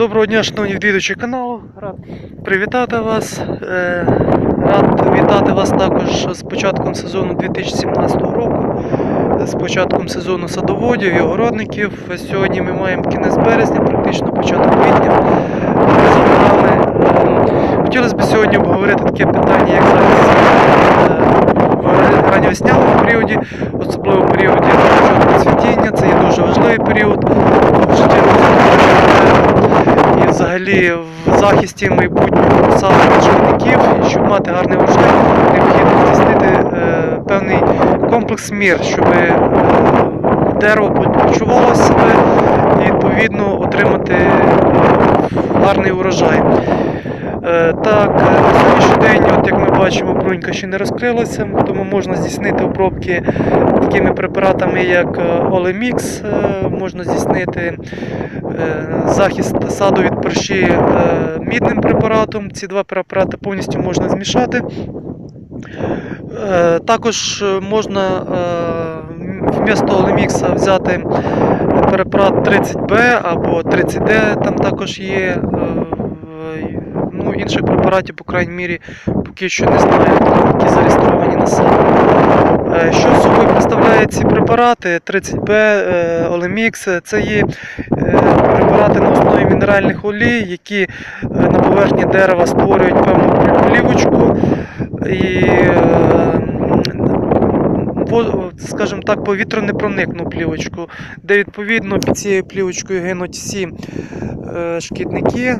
Доброго дня, шановні відвідувачі каналу. Рад привітати вас. Е, Рад вітати вас також з початком сезону 2017 року, з початком сезону садоводів і огородників. Сьогодні ми маємо кінець березня, практично початок квітня. Хотілося б сьогодні обговорити таке питання, як зараз е, в ранньовесняному періоді, особливо в періоді початку цвітіння. Це є дуже важливий період в житті і взагалі в захисті майбутнього саме шкідників, щоб мати гарний урожай, необхідно здійснити е, певний комплекс мір, щоб е, дерево почувало себе і відповідно отримати гарний урожай. Е, Так, е, на сьогоднішній день, от як ми бачимо, брунька ще не розкрилася, тому можна здійснити обробки такими препаратами, як Олемікс, е, можна здійснити захист саду від перші мідним препаратом. Ці два препарати повністю можна змішати. Також можна вмісто Олемікса взяти препарат 30B або 30D, там також є. Інших препаратів, по крайній мірі, поки що не знаю, які зареєстровані на сайті. Е, Що собою представляють ці препарати 30B, е, Олемікс, це є е, препарати на основі мінеральних олій, які на поверхні дерева створюють певну плівочку і, скажімо так, повітронепроникну плівочку, де відповідно під цією плівочкою гинуть всі шкідники.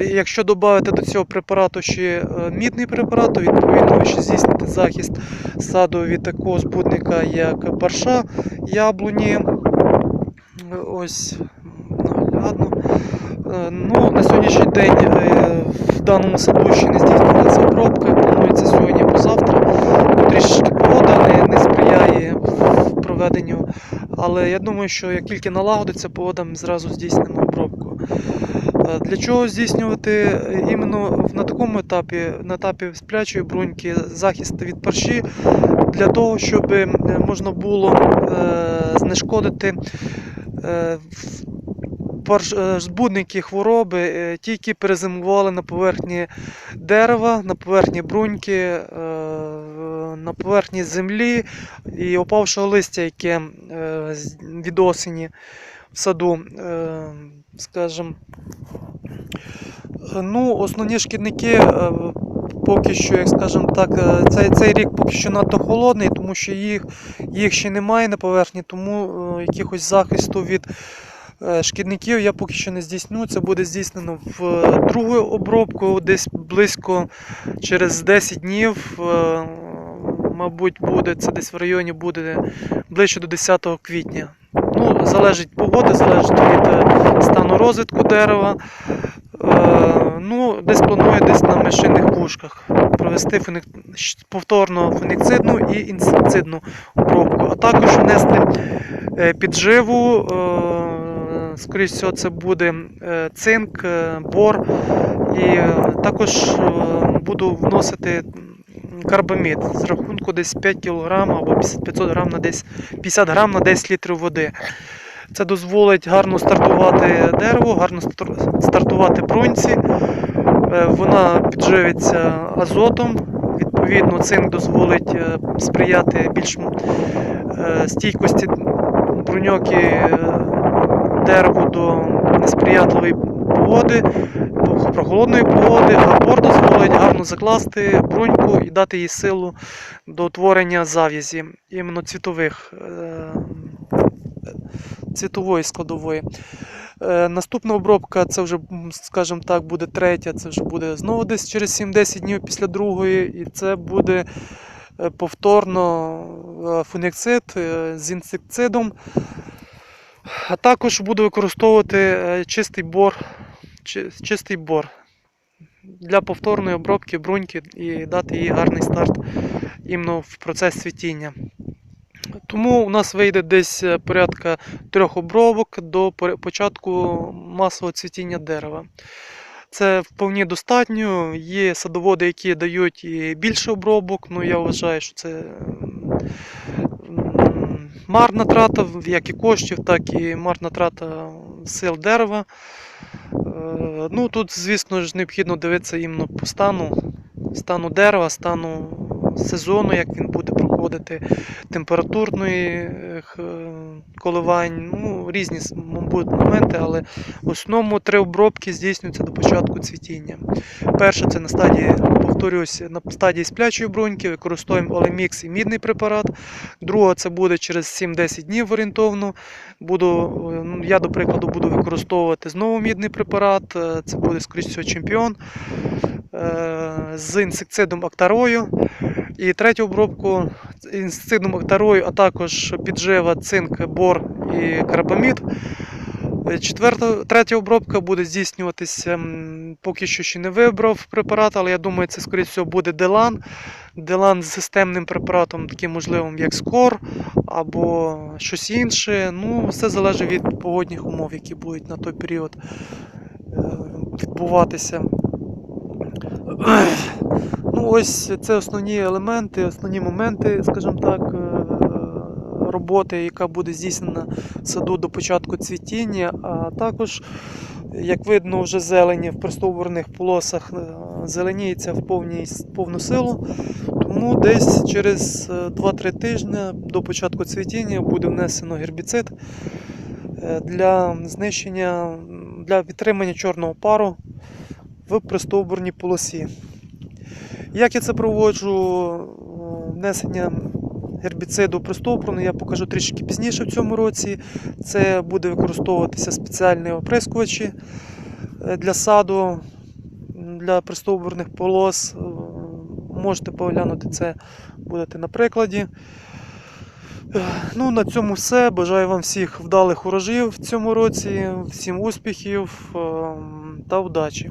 Якщо додати до цього препарату ще е, мідний препарат, то відповідно ви ще здійсните захист саду від такого збудника, як парша, яблуні. Ось наглядно. Е, Ну, на сьогоднішній день е, в даному саду ще не здійснюється обробка, планується сьогодні або завтра. Трішечки погода не, не сприяє проведенню, але я думаю, що як тільки налагодиться погода, ми зразу здійснимо обробку. Е, Для чого здійснювати е, іменно на такому етапі, на етапі сплячої бруньки, захист від парші, для того, щоб е, можна було знешкодити збудники хвороби, ті, які перезимували на поверхні дерева, на поверхні бруньки, на поверхні землі і опавшого листя, яке е, від осені в саду, е, скажімо. Е, Ну, основні шкідники поки що, як скажемо так, цей, цей рік поки що надто холодний, тому що їх, їх ще немає на поверхні, тому якихось захисту від шкідників я поки що не здійсню. Це буде здійснено в другу обробку, десь близько через 10 днів. Мабуть, буде це десь в районі буде ближче до 10 квітня. Ну, залежить погода, залежить від е, стану розвитку дерева. Е, ну, десь планую десь на мишиних вушках провести фуник... повторно фунгіцидну і інсектицидну обробку, а також внести е, підживу. Е, скоріш всього, це буде цинк, бор, і також буду вносити карбамід з рахунку десь 5 кг або 500 грам на десь 50 грам на 10 літрів води. Це дозволить гарно стартувати дерево, гарно стартувати бруньці. Е, Вона підживиться азотом. Відповідно, цинк дозволить е, сприяти більш е, стійкості бруньок і е, дереву до несприятливої погоди, по- прохолодної погоди, а бор дозволить гарно закласти бруньку і дати їй силу до утворення зав'язі, іменно цвітових. е, цвітової складової. Е, наступна обробка, це вже, скажімо так, буде третя, це вже буде знову десь через 7-10 днів після другої, і це буде е, повторно фунгіцид з інсектицидом. А також буду використовувати чистий бор, чистий бор для повторної обробки бруньки і дати їй гарний старт іменно в процес цвітіння. Тому у нас вийде десь е, порядка трьох обробок до початку масового цвітіння дерева. Це вповні достатньо. Є садоводи, які дають і більше обробок, але я вважаю, що це марна трата як і коштів, так і марна трата сил дерева. Е, Ну, тут, звісно ж, необхідно дивитися іменно по стану, стану дерева, стану сезону, як він буде проходити, температурної е, коливань, ну, різні будуть моменти, але в основному три обробки здійснюються до початку цвітіння. Перше це на стадії, повторюся, на стадії сплячої бруньки, використовуємо олемікс і мідний препарат. Друга це буде через 7-10 днів орієнтовно. Буду, е, ну, я, до прикладу, буду використовувати знову мідний препарат. е, Це буде, скоріш всього, чемпіон з інсектицидом актарою. І третю обробку з інсектицидом актарою, а також піджива, цинк, бор і карбамід. Е, Четверта, третя обробка буде здійснюватися, поки що ще не вибрав препарат, але я думаю, це скоріше всього буде Делан. Делан з системним препаратом, таким можливим, як Скор або щось інше. Ну, все залежить від погодних умов, які будуть на той період е, відбуватися. Ну, ось це основні елементи, основні моменти, скажімо так, е, роботи, яка буде здійснена в саду до початку цвітіння, а також, як видно, вже зелені в пристовбурних полосах е, зеленіється в повній, повну силу. Тому десь через е, 2-3 тижні до початку цвітіння буде внесено гербіцид е, для знищення, для підтримання чорного пару в пристовбурній полосі. Як я це проводжу е, внесення гербіциду пристовбурну, я покажу трішки пізніше в цьому році. Це буде використовуватися спеціальні оприскувачі е, для саду, для пристовбурних полос. Е, Можете поглянути це будете на прикладі. Е, Ну, на цьому все. Бажаю вам всіх вдалих урожаїв в цьому році, всім успіхів ем, та удачі.